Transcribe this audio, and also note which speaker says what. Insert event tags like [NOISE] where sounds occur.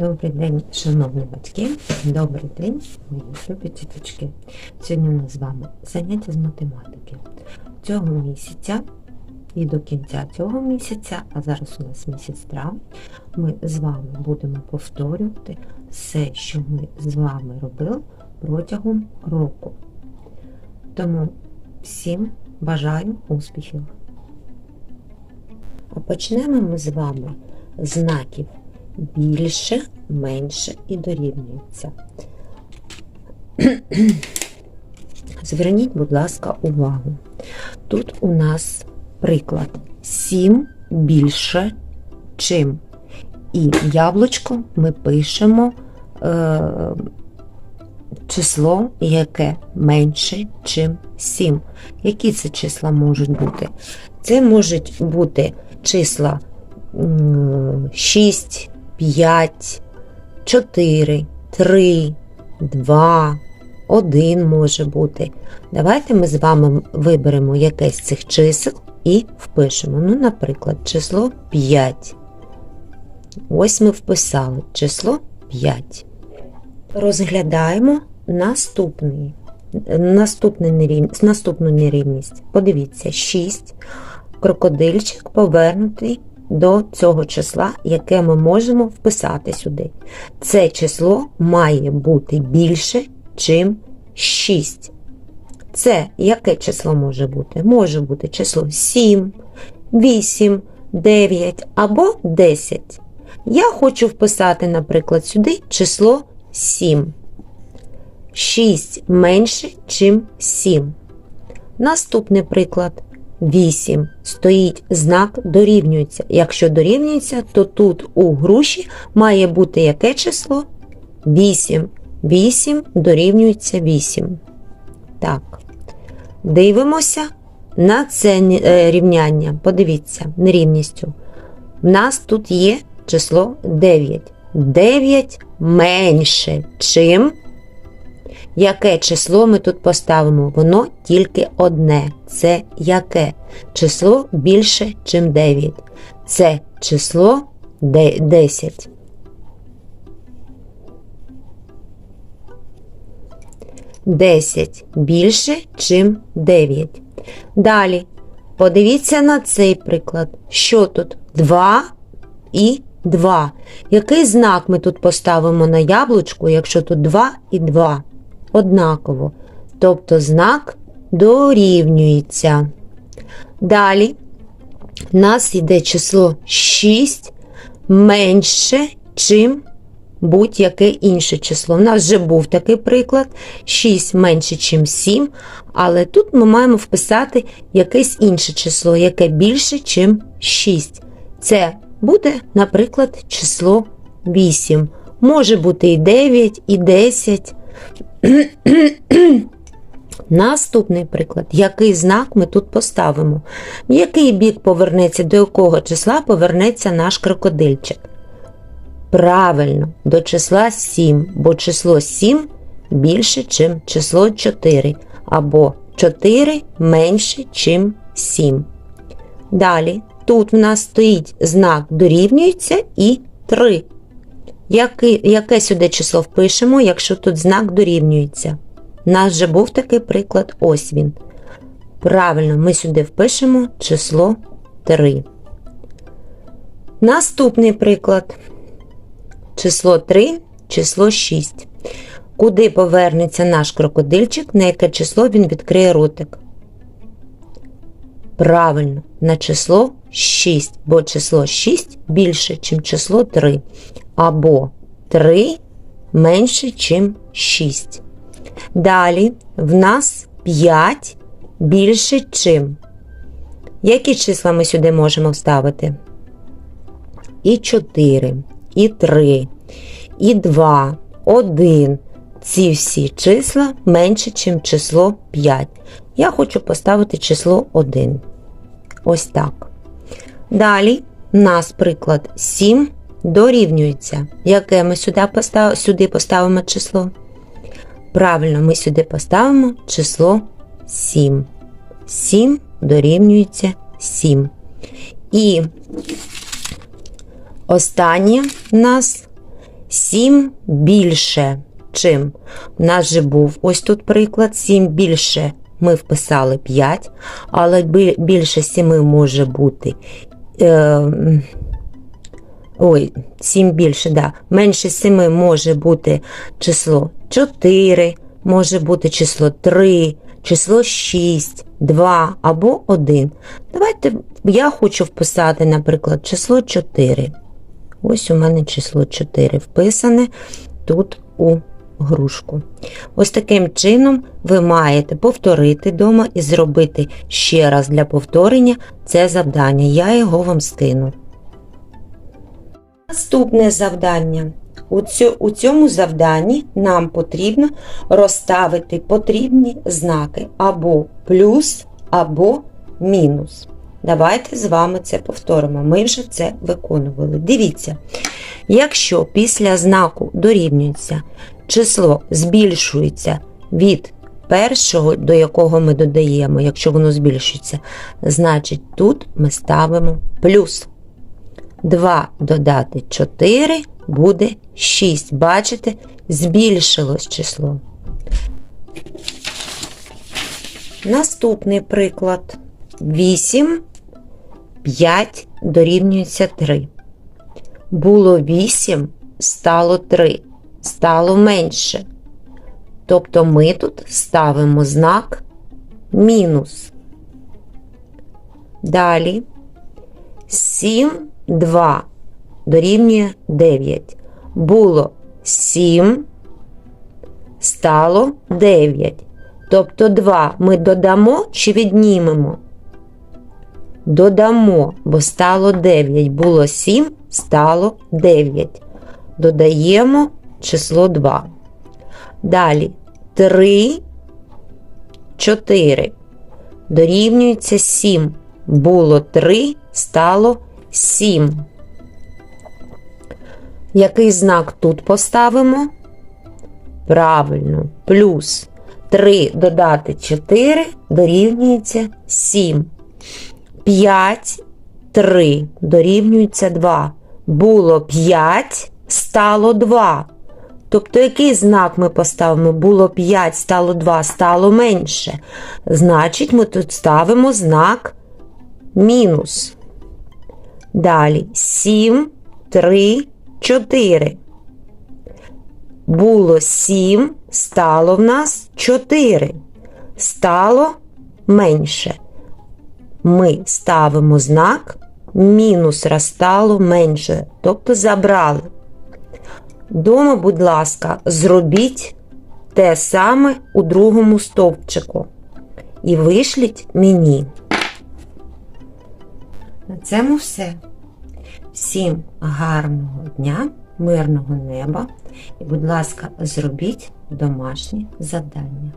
Speaker 1: Добрий день, шановні батьки. Добрий день, мої любі діточки. Сьогодні у нас з вами заняття з математики. Цього місяця і до кінця цього місяця, а зараз у нас місяць травень, ми з вами будемо повторювати все, що ми з вами робили протягом року. Тому всім бажаю успіхів. А почнемо ми з вами знаків більше, менше і дорівнюється. [CLEARS THROAT] Зверніть, будь ласка, увагу. Тут у нас приклад 7 більше чим. І яблучко ми пишемо е, число, яке менше, чим 7. Які це числа можуть бути? Це можуть бути числа 6, 5, 4, 3, 2, 1 може бути. Давайте ми з вами виберемо якесь з цих чисел і впишемо. Ну, наприклад, число 5. Ось ми вписали число 5. Розглядаємо наступний, наступний нерів- наступну нерівність. Подивіться, 6. Крокодильчик повернутий до цього числа, яке ми можемо вписати сюди. Це число має бути більше, чим 6. Це яке число може бути? Може бути число 7, 8, 9 або 10. Я хочу вписати, наприклад, сюди число 7. 6 менше, чим 7. Наступний приклад. 8. Стоїть знак дорівнюється. Якщо дорівнюється, то тут у груші має бути яке число? 8. 8 дорівнюється 8. Так. Дивимося на це е, рівняння. Подивіться, нерівністю. У нас тут є число 9. 9 менше, чим Яке число ми тут поставимо? Воно тільки одне. Це яке? Число більше, чим 9. Це число 10. Десять більше, чим 9. Далі. Подивіться на цей приклад. Що тут? 2 і 2. Який знак ми тут поставимо на яблучку, якщо тут 2 і 2? Однаково, тобто знак дорівнюється. Далі в нас йде число 6 менше, чим будь-яке інше число. У нас вже був такий приклад: 6 менше, чим 7, але тут ми маємо вписати якесь інше число, яке більше, чим 6. Це буде, наприклад, число 8. Може бути і 9, і 10. Наступний приклад. Який знак ми тут поставимо? В який бік повернеться, до якого числа повернеться наш крокодильчик? Правильно, до числа 7, бо число 7 більше, ніж число 4, або 4 менше, ніж 7. Далі, тут в нас стоїть знак дорівнюється і 3. Яке, яке сюди число впишемо, якщо тут знак дорівнюється? У нас вже був такий приклад, ось він. Правильно, ми сюди впишемо число 3. Наступний приклад. Число 3, число 6. Куди повернеться наш крокодильчик, на яке число він відкриє ротик? Правильно, на число 6, бо число 6 більше, ніж число 3 або 3 менше, ніж 6. Далі в нас 5 більше, чим. Які числа ми сюди можемо вставити? І 4, і 3, і 2, 1. Ці всі числа менше, ніж число 5. Я хочу поставити число 1. Ось так. Далі у нас приклад 7 дорівнюється. Яке ми сюди, постав... сюди поставимо число? Правильно, ми сюди поставимо число 7. 7 дорівнюється 7. І останнє в нас 7 більше, чим? У нас же був ось тут приклад, 7 більше ми вписали 5, але більше 7 може бути. Е, ой, 7 більше, да. Менше 7 може бути число 4, може бути число 3, число 6, 2 або 1. Давайте я хочу вписати, наприклад, число 4. Ось у мене число 4 вписане тут у грушку. Ось таким чином ви маєте повторити вдома і зробити ще раз для повторення це завдання. Я його вам скину. Наступне завдання. У, цьо- у цьому завданні нам потрібно розставити потрібні знаки або плюс, або мінус. Давайте з вами це повторимо. Ми вже це виконували. Дивіться, якщо після знаку дорівнюється число збільшується від першого, до якого ми додаємо, якщо воно збільшується, значить тут ми ставимо плюс. 2 додати 4 буде 6. Бачите, збільшилось число. Наступний приклад. 8, 5 дорівнюється 3. Було 8, стало 3, стало менше. Тобто ми тут ставимо знак мінус. Далі 7, 2 дорівнює 9. Було 7, стало 9. Тобто 2 ми додамо чи віднімемо? Додамо, бо стало 9. Було 7, стало 9. Додаємо число 2. Далі 3, 4. Дорівнюється 7. Було 3, стало 7. Який знак тут поставимо? Правильно, плюс 3 додати 4 дорівнюється 7. 5, 3 дорівнюється 2. Було 5, стало 2. Тобто, який знак ми поставимо? Було 5, стало 2, стало менше. Значить, ми тут ставимо знак мінус. Далі 7, 3, 4. Було 7, стало в нас 4. Стало менше. Ми ставимо знак мінус раз стало менше, тобто забрали. Дома, будь ласка, зробіть те саме у другому стовпчику і вишліть мені. На цьому все. Всім гарного дня, мирного неба і, будь ласка, зробіть домашнє завдання.